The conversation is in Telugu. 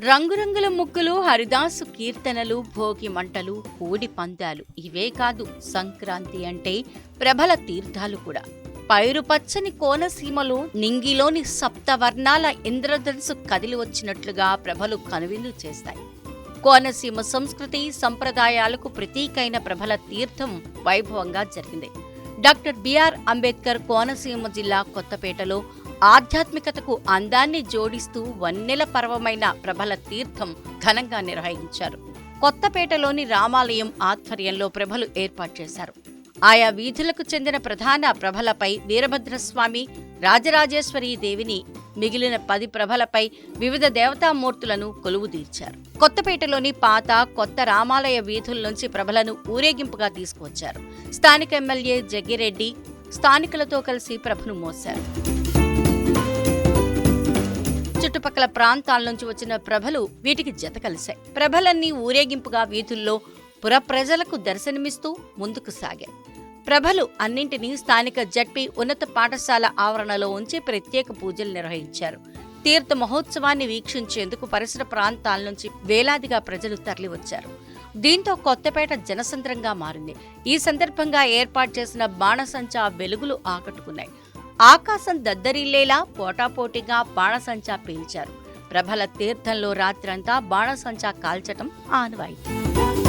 రంగురంగుల ముగ్గులు హరిదాసు కీర్తనలు భోగి మంటలు కోడి పందాలు. ఇవే కాదు సంక్రాంతి అంటే ప్రబల తీర్థాలు కూడా. పైరు పచ్చని కోనసీమలో నింగిలోని సప్తవర్ణాల ఇంద్రధనుసు కదిలి వచ్చినట్లుగా ప్రభలు కనువిందు చేస్తాయి. కోనసీమ సంస్కృతి సంప్రదాయాలకు ప్రతీకైన ప్రభల తీర్థం వైభవంగా జరిగింది. డాక్టర్ బిఆర్ అంబేద్కర్ కోనసీమ జిల్లా కొత్తపేటలో ఆధ్యాత్మికతకు అందాన్ని జోడిస్తూ వన్నెల పర్వమైన ప్రభల తీర్థం ఘనంగా నిర్వహించారు. కొత్తపేటలోని రామాలయం ఆధ్వర్యంలో ప్రభలు ఏర్పాటు చేశారు. ఆయా వీధులకు చెందిన ప్రధాన ప్రభలపై వీరభద్రస్వామి రాజరాజేశ్వరీ దేవిని మిగిలిన పది ప్రభలపై వివిధ దేవతామూర్తులను కొలువుదీర్చారు కొత్తపేటలోని పాత కొత్త రామాలయ వీధుల నుంచి ప్రభలను ఊరేగింపుగా తీసుకువచ్చారు. స్థానిక ఎమ్మెల్యే జగ్గిరెడ్డి స్థానికులతో కలిసి ప్రభను మోశారు. చుట్టుపక్కల ప్రాంతాల నుంచి వచ్చిన ప్రభలు వీటికి జత కలిశాయి. ప్రభలన్నీ ఊరేగింపుగా వీధుల్లో పుర ప్రజలకు దర్శనమిస్తూ ముందుకు సాగాయి. ప్రభలు అన్నింటినీ స్థానిక జడ్పీ ఉన్నత పాఠశాల ఆవరణలో ఉంచి ప్రత్యేక పూజలు నిర్వహించారు. తీర్థ మహోత్సవాన్ని వీక్షించేందుకు పరిసర ప్రాంతాల నుంచి వేలాదిగా ప్రజలు తరలివచ్చారు. దీంతో కొత్తపేట జనసంద్రంగా మారింది. ఈ సందర్భంగా ఏర్పాటు చేసిన బాణసంచా వెలుగులు ఆకట్టుకున్నాయి. ఆకాశం దద్దరిల్లేలా పోటాపోటీగా బాణసంచా పీల్చారు. ప్రభల తీర్థంలో రాత్రంతా బాణసంచా కాల్చటం ఆనవాయితీ.